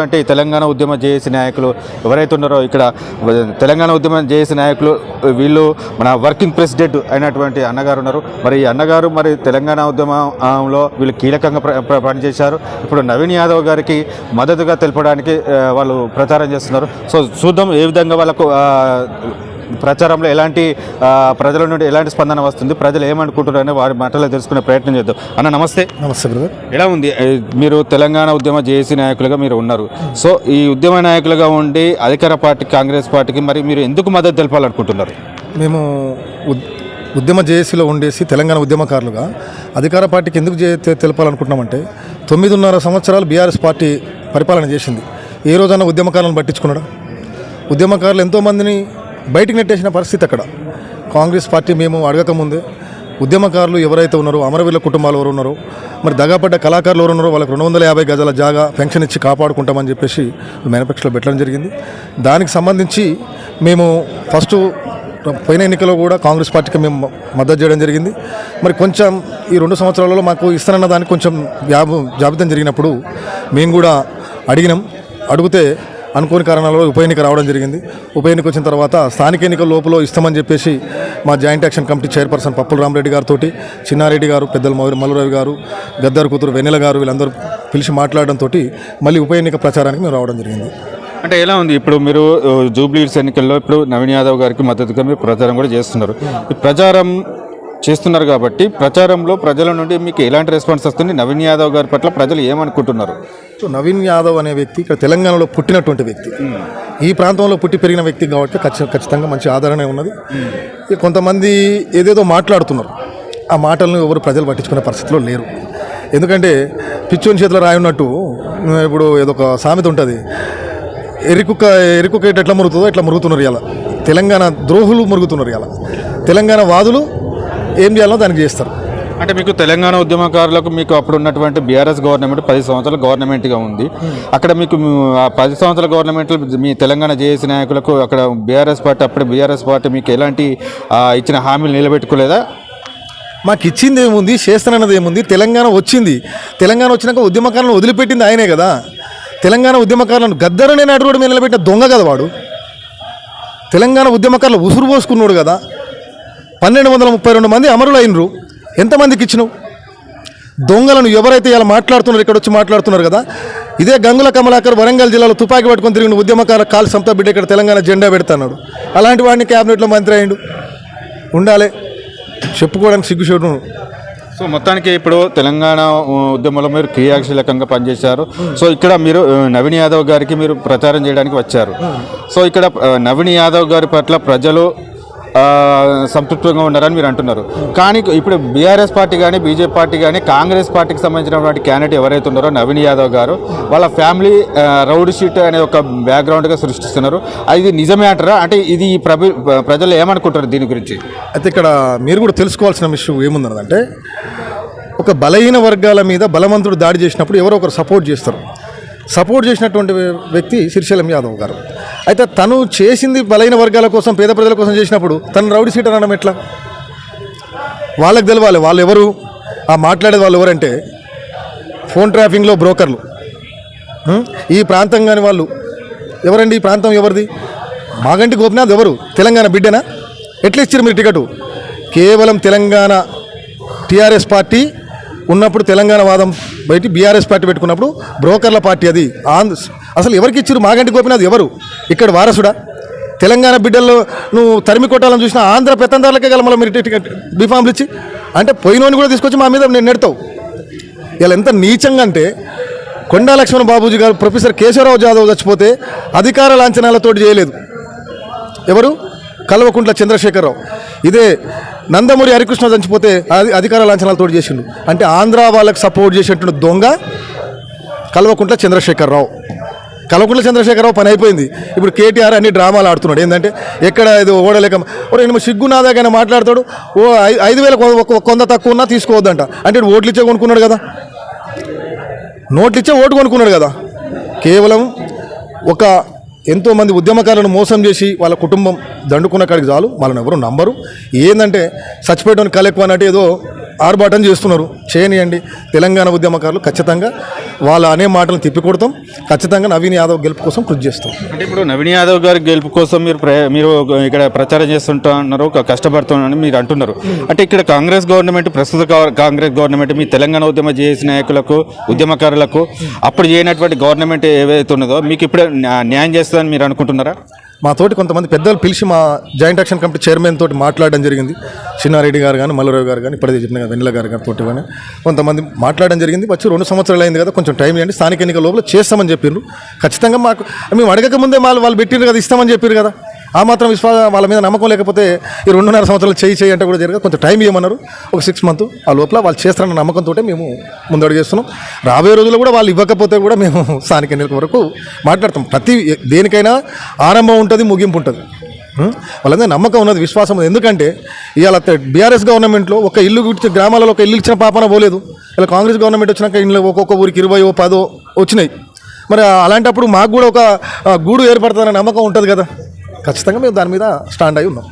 అంటే తెలంగాణ ఉద్యమ జేఏసీ నాయకులు ఎవరైతే ఉన్నారో ఇక్కడ తెలంగాణ ఉద్యమ జేఏసీ నాయకులు వీళ్ళు మన వర్కింగ్ ప్రెసిడెంట్ అయినటువంటి అన్నగారు ఉన్నారు. మరి ఈ అన్నగారు మరి తెలంగాణ ఉద్యమంలో వీళ్ళు కీలకంగా ప్ర- పనిచేశారు. ఇప్పుడు నవీన్ యాదవ్ గారికి మద్దతుగా తెలపడానికి వాళ్ళు ప్రచారం చేస్తున్నారు. సో చూద్దాం ఏ విధంగా వాళ్ళకు ప్రచారంలో ఎలాంటి ప్రజల నుండి ఎలాంటి స్పందన వస్తుంది ప్రజలు ఏమనుకుంటున్నారని వారి మాటలో తెలుసుకునే ప్రయత్నం చేద్దాం. అన్న నమస్తే. నమస్తే బ్రదర్. ఎలా ఉంది? మీరు తెలంగాణ ఉద్యమ జేఏసీ నాయకులుగా మీరు ఉన్నారు. సో ఈ ఉద్యమ నాయకులుగా ఉండి అధికార పార్టీ కాంగ్రెస్ పార్టీకి మరి మీరు ఎందుకు మద్దతు తెలపాలనుకుంటున్నారు? మేము ఉద్- ఉద్యమ జేఏసీలో ఉండేసి తెలంగాణ ఉద్యమకారులుగా అధికార పార్టీకి ఎందుకు తెలపాలనుకుంటున్నామంటే తొమ్మిదిన్నర సంవత్సరాలు బీఆర్ఎస్ పార్టీ పరిపాలన చేసింది. ఏ రోజన్నా ఉద్యమకారులను పట్టించుకున్నాడా? ఉద్యమకారులు ఎంతోమందిని బయటికి నెట్టేసిన పరిస్థితి అక్కడ. కాంగ్రెస్ పార్టీ మేము అడగకముందే ఉద్యమకారులు ఎవరైతే ఉన్నారో అమరవీరుల కుటుంబాలు ఎవరు ఉన్నారో మరి దగాపడ్డ కళాకారులు ఎవరు ఉన్నారో వాళ్ళకి రెండు వందల యాభై గజాల జాగా పెన్షన్ ఇచ్చి కాపాడుకుంటామని చెప్పేసి మేనిఫెస్టోలో పెట్టడం జరిగింది. దానికి సంబంధించి మేము ఫస్ట్ పోయిన ఎన్నికల్లో కూడా కాంగ్రెస్ పార్టీకి మేము మద్దతు చేయడం జరిగింది. మరి కొంచెం ఈ రెండు సంవత్సరాలలో మాకు ఇస్తానన్న దానికి కొంచెం జాబు జాబితం జరిగినప్పుడు మేము కూడా అడిగినాం. అడిగితే అనుకోని కారణాల వల్ల ఉప ఎన్నిక రావడం జరిగింది. ఉప ఎన్నిక వచ్చిన తర్వాత స్థానిక ఎన్నికల లోపల ఇస్తామని చెప్పేసి మా జాయింట్ యాక్షన్ కమిటీ చైర్పర్సన్ పప్పుల రామరెడ్డి గారితో చిన్నారెడ్డి గారు పెద్దల మౌరి మల్లురావు గారు గద్దర్ కూతురు వెన్నెల గారు వీళ్ళందరూ పిలిచి మాట్లాడడంతో మళ్ళీ ఉప ఎన్నిక ప్రచారానికి మేము రావడం జరిగింది. అంటే ఎలా ఉంది? ఇప్పుడు మీరు జూబ్లీస్ ఎన్నికల్లో ఇప్పుడు నవీన్ యాదవ్ గారికి మద్దతుగా మీరు ప్రచారం కూడా చేస్తున్నారు. ఈ ప్రచారం చేస్తున్నారు కాబట్టి ప్రచారంలో ప్రజల నుండి మీకు ఎలాంటి రెస్పాన్స్ వస్తుంది? నవీన్ యాదవ్ గారి పట్ల ప్రజలు ఏమనుకుంటున్నారు? నవీన్ యాదవ్ అనే వ్యక్తి ఇక్కడ తెలంగాణలో పుట్టినటువంటి వ్యక్తి. ఈ ప్రాంతంలో పుట్టి పెరిగిన వ్యక్తి కాబట్టి ఖచ్చితంగా మంచి ఆదరణ ఉన్నది. కొంతమంది ఏదేదో మాట్లాడుతున్నారు. ఆ మాటలను ఎవరు ప్రజలు పట్టించుకునే పరిస్థితిలో లేరు. ఎందుకంటే పిచ్చోని చేతిలో రాయి ఉన్నట్టు ఇప్పుడు ఏదో ఒక సామెత ఉంటుంది. ఎరికుక్క ఎరికుక్క ఎట్లా మురుగుతుందో ఇట్లా మురుగుతున్నారు ఇలా తెలంగాణ ద్రోహులు మురుగుతున్నారు ఇలా తెలంగాణ వాదులు ఏం చేయాలో దానికి చేస్తారు. అంటే మీకు తెలంగాణ ఉద్యమకారులకు మీకు అప్పుడు ఉన్నటువంటి బీఆర్ఎస్ గవర్నమెంట్ పది సంవత్సరాల గవర్నమెంట్గా ఉంది. అక్కడ మీకు ఆ పది సంవత్సరాల గవర్నమెంట్లో మీ తెలంగాణ జేఏసీ నాయకులకు అక్కడ బీఆర్ఎస్ పార్టీ అప్పుడు బీఆర్ఎస్ పార్టీ మీకు ఎలాంటి ఇచ్చిన హామీలు నిలబెట్టుకోలేదా? మాకు ఇచ్చింది ఏముంది? చేస్తానన్నది ఏముంది? తెలంగాణ వచ్చింది. తెలంగాణ వచ్చినాక ఉద్యమకారులను వదిలిపెట్టింది ఆయనే కదా. తెలంగాణ ఉద్యమకారులను గద్దరనే నాడు రోడ్డు మీద నిలబెట్టిన దొంగ కదా వాడు. తెలంగాణ ఉద్యమకారులు ఉసురు పోసుకున్నాడు కదా. పన్నెండు వందల ముప్పై రెండు మంది అమరులు అయినరు ఎంతమందికి ఇచ్చినావు? దొంగలను ఎవరైతే ఇలా మాట్లాడుతున్నారు ఇక్కడ వచ్చి మాట్లాడుతున్నారు కదా ఇదే గంగుల కమలాకర్ వరంగల్ జిల్లాలో తుపాకీ పట్టుకొని తిరిగిన ఉద్యమకార కాలు సంతా బిడ్డ ఇక్కడ తెలంగాణ జెండా పెడతాడు అలాంటి వాడిని క్యాబినెట్లో మంత్రి అయ్యిండు. ఉండాలి. చెప్పుకోవడానికి సిగ్గుచేటు సో మొత్తానికి ఇప్పుడు తెలంగాణ ఉద్యమంలో మీరు క్రియాశీలకంగా పనిచేశారు. సో ఇక్కడ మీరు నవీన్ యాదవ్ గారికి మీరు ప్రచారం చేయడానికి వచ్చారు. సో ఇక్కడ నవీన్ యాదవ్ గారి పట్ల ప్రజలు సంతృప్తంగా ఉన్నారని మీరు అంటున్నారు. కానీ ఇప్పుడు బీఆర్ఎస్ పార్టీ కానీ బీజేపీ పార్టీ కానీ కాంగ్రెస్ పార్టీకి సంబంధించినటువంటి క్యాండిడేట్ ఎవరైతే ఉన్నారో నవీన్ యాదవ్ గారు వాళ్ళ ఫ్యామిలీ రౌడ్ షీట్ అనే ఒక బ్యాక్గ్రౌండ్గా సృష్టిస్తున్నారు. అది నిజమే అంటారా? అంటే ఇది ఈ ప్రభు ప్రజలు ఏమనుకుంటారు దీని గురించి? అయితే ఇక్కడ మీరు కూడా తెలుసుకోవాల్సిన విషయం ఏముందన్నదంటే ఒక బలహీన వర్గాల మీద బలవంతుడు దాడి చేసినప్పుడు ఎవరో ఒకరు సపోర్ట్ చేస్తారు. సపోర్ట్ చేసినటువంటి వ్యక్తి శ్రీశైలం యాదవ్ గారు. అయితే తను చేసింది బలైన వర్గాల కోసం పేద ప్రజల కోసం చేసినప్పుడు తను రౌడీ సీటర్ అనడం ఎట్లా? వాళ్ళకి తెలవాలి. వాళ్ళు ఎవరు? ఆ మాట్లాడేది వాళ్ళు ఎవరంటే ఫోన్ ట్రాఫింగ్లో బ్రోకర్లు. ఈ ప్రాంతం కాని వాళ్ళు. ఎవరండి ఈ ప్రాంతం ఎవరిది? మాగంటి గోపినాథ్ ఎవరు? తెలంగాణ బిడ్డనా? ఎట్లా ఇచ్చారు మీరు టికెట్? కేవలం తెలంగాణ టీఆర్ఎస్ పార్టీ ఉన్నప్పుడు తెలంగాణ వాదం బయట బీఆర్ఎస్ పార్టీ పెట్టుకున్నప్పుడు బ్రోకర్ల పార్టీ అది. ఆంధ్ర అసలు ఎవరికి ఇచ్చారు మాగంటి గోపినాథ్? ఎవరు? ఇక్కడ వారసుడా? తెలంగాణ బిడ్డల్లో నువ్వు తరిమి కొట్టాలని చూసిన ఆంధ్ర పెత్తందారులకే గల మళ్ళీ మీరు టికెట్ బీఫామ్లు ఇచ్చి? అంటే పోయినోని కూడా తీసుకొచ్చి మా మీద నేను నెడతావు. ఇలా ఎంత నీచంగా అంటే కొండా లక్ష్మణ బాబూజీ గారు ప్రొఫెసర్ కేశవరావు జాదవ్ చచ్చిపోతే అధికార లాంఛనాలతోటి చేయలేదు. ఎవరు? కల్వకుంట్ల చంద్రశేఖరరావు. ఇదే నందమూరి హరికృష్ణ చచ్చిపోతే అది అధికార లాంఛనాలతో చేసిండు. అంటే ఆంధ్ర వాళ్ళకి సపోర్ట్ చేసేటువంటి దొంగ కల్వకుంట్ల చంద్రశేఖరరావు. కల్వకుంట్ల చంద్రశేఖరరావు పని అయిపోయింది. ఇప్పుడు కేటీఆర్ అన్ని డ్రామాలు ఆడుతున్నాడు. ఏంటంటే ఎక్కడ ఇది ఓడలేక ఓ నేను సిగ్గు మాట్లాడతాడు? ఓ ఐ- ఐదు వేల ఒక కొంత తక్కువ ఉన్నా తీసుకోవద్దంట. అంటే ఓట్లు ఇచ్చే కొనుక్కున్నాడు కదా? నోట్లు ఇచ్చే ఓటు కొనుక్కున్నాడు కదా? కేవలం ఒక ఎంతోమంది ఉద్యమకారులను మోసం చేసి వాళ్ళ కుటుంబం దండుకున్న కాడికి చాలు. వాళ్ళని ఎవరు నంబరు. ఏంటంటే చచ్చిపోయడం కళ అన్నట్టు ఏదో ఆర్భాటం చేస్తున్నారు. చేయనియండి. తెలంగాణ ఉద్యమకారులు ఖచ్చితంగా వాళ్ళ అనే మాటలను తిప్పికొడతాం. ఖచ్చితంగా నవీన్ యాదవ్ గెలుపు కోసం కృషి చేస్తాం. అంటే ఇప్పుడు నవీన్ యాదవ్ గారి గెలుపు కోసం మీరు ప్ర- మీరు ఇక్కడ ప్రచారం చేస్తుంటున్నారు కష్టపడుతున్నారని మీరు అంటున్నారు. అంటే ఇక్కడ కాంగ్రెస్ గవర్నమెంట్ ప్రస్తుత కాంగ్రెస్ గవర్నమెంట్ మీ తెలంగాణ ఉద్యమ చేసిన నాయకులకు ఉద్యమకారులకు అప్పుడు చేయనటువంటి గవర్నమెంట్ ఏవైతే ఉన్నదో మీకు ఇప్పుడు న్యాయం చేస్తుందని మీరు అనుకుంటున్నారా? మా తోటి కొంతమంది పెద్దలు పిలిచి మా జాయింట్ యాక్షన్ కమిటీ చైర్మన్ తోటి మాట్లాడడం జరిగింది. చిన్నారెడ్డి గారు కానీ మల్లరావు గారు కానీ ఇప్పటికే చెప్పిన వెన్నెల గారు కానీ తోటి కానీ కొంతమంది మాట్లాడడం జరిగింది. వచ్చి రెండు సంవత్సరాలు అయింది కదా కొంచెం టైం ఇవ్వండి స్థానిక ఎన్నికల లోపల చేస్తామని చెప్పిండ్రు ఖచ్చితంగా మాకు మేము అడగక ముందే వాళ్ళు వాళ్ళు పెట్టిండ్రు కదా ఇస్తామని చెప్పారు కదా. ఆ మాత్రం విశ్వాస వాళ్ళ మీద నమ్మకం లేకపోతే ఈ రెండున్నర సంవత్సరాలు చేయి చేయి అంటే కూడా జరగదు. కొంచెం టైం ఇవ్వమన్నారు. ఒక సిక్స్ మంత్ ఆ లోపల వాళ్ళు చేస్తారన్న నమ్మకంతో మేము ముందడుగు చేస్తున్నాం రాబోయే రోజుల్లో కూడా వాళ్ళు ఇవ్వకపోతే కూడా మేము స్థానిక ఎన్నికల వరకు మాట్లాడతాం. ప్రతి దేనికైనా ఆరంభం ఉంటుంది ముగింపు ఉంటుంది. వాళ్ళందరూ నమ్మకం ఉన్నది విశ్వాసం ఉంది ఎందుకంటే ఇవాళ బీఆర్ఎస్ గవర్నమెంట్లో ఒక ఇల్లు గ్రామాలలో ఒక ఇల్లు ఇచ్చిన పాపన పోలేదు. ఇలా కాంగ్రెస్ గవర్నమెంట్ వచ్చినాక ఇంట్లో ఒక్కొక్క ఊరికి ఇరవై పదో వచ్చినాయి. మరి అలాంటప్పుడు మాకు కూడా ఒక గూడు ఏర్పడుతుందన్న నమ్మకం ఉంటుంది కదా. ఖచ్చితంగా మేము దాని మీద స్టాండ్ అయి ఉన్నాం.